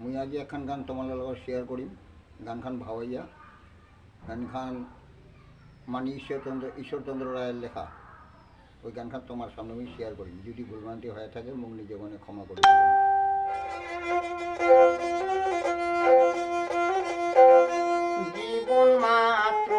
মুই আজি এখন গান তোমার লগত শ্বেয়াৰ কৰিম। গানখন ভাৱৰীয়া। গানখন মানি ঈশ্বৰচন্দ্ৰ ঈশ্বৰচন্দ্ৰ ৰায়ের লেখা। ওই গানখন তোমার সামনে আমি শেয়ার করি যদি ভুলভ্রান্তি হয়ে থাকে মুখ নিজে মনে ক্ষমা করে জীবন মাত্র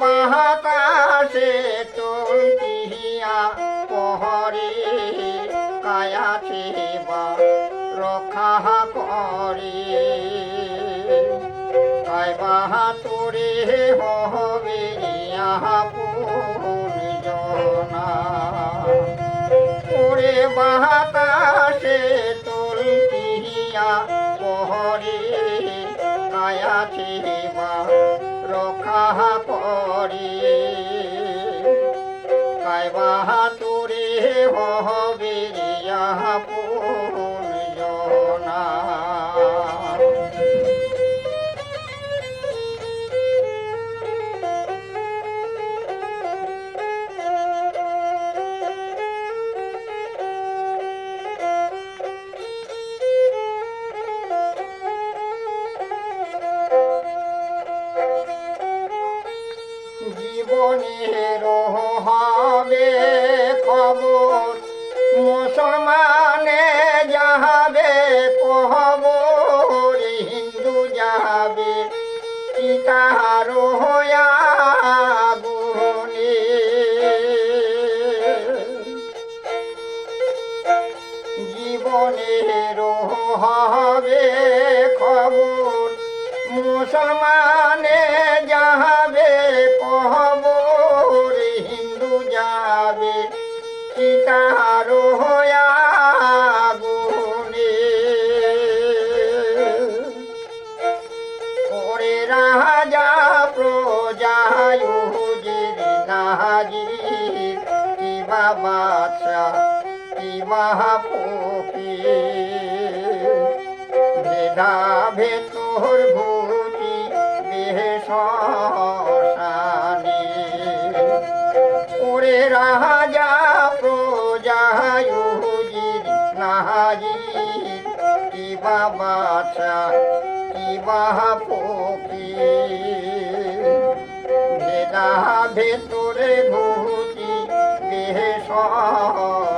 বাতাসে টলকিয়া পহরে কায়াছে বা রক্ষা করে। কায় বাহাতুরে হবে জনা। ওরে বাতাসে পহরে কায়াছে বা রক্ষা করে। কায় বাহাতুরে হবে জীবনের হবে খবর মুসলমানে যাবে কহবর হিন্দু যাবে চিতার হয়া জীবনের হবে খবর মুসলমানে যাবে সীতার হয়া গুনে ওরে রাজা প্রজায়ুজির নাজির, কি বাবা কি মহাপি ভেদা ভেতর ভূতি বেহসানি রাজা প্রজায়ুজির নাজির কি বাবা কি মহাপি ভেদা ভেতরে ভূতি বেহসানি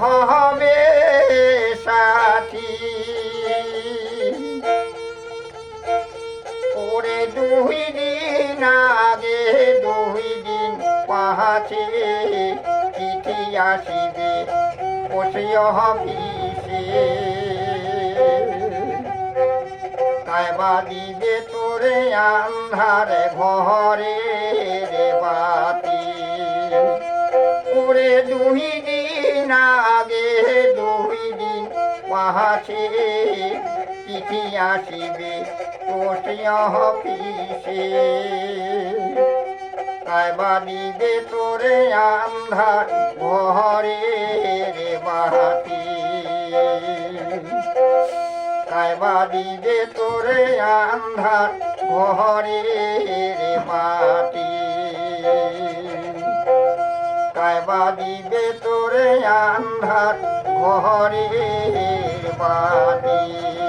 হবে সাথী। ওরে দুই দিন আগে, দুই দিন পাহাচে চিঠি আসিবে বসিয় হবিষে কায়বা দিবে তোরে আন্ধারে ঘরে রে বাতি। ওরে দুই দিন আগে দুই দিন পাহাছে চিঠি আসিবে হপিসে কায়বা দিবে তোরে আন্ধার ঘরে রে বাতি কায়বা দিবে তোরে আন্ধার ঘরে রে মাটি কায়বা দিবে তোরে আন্ধার ঘরে বাতি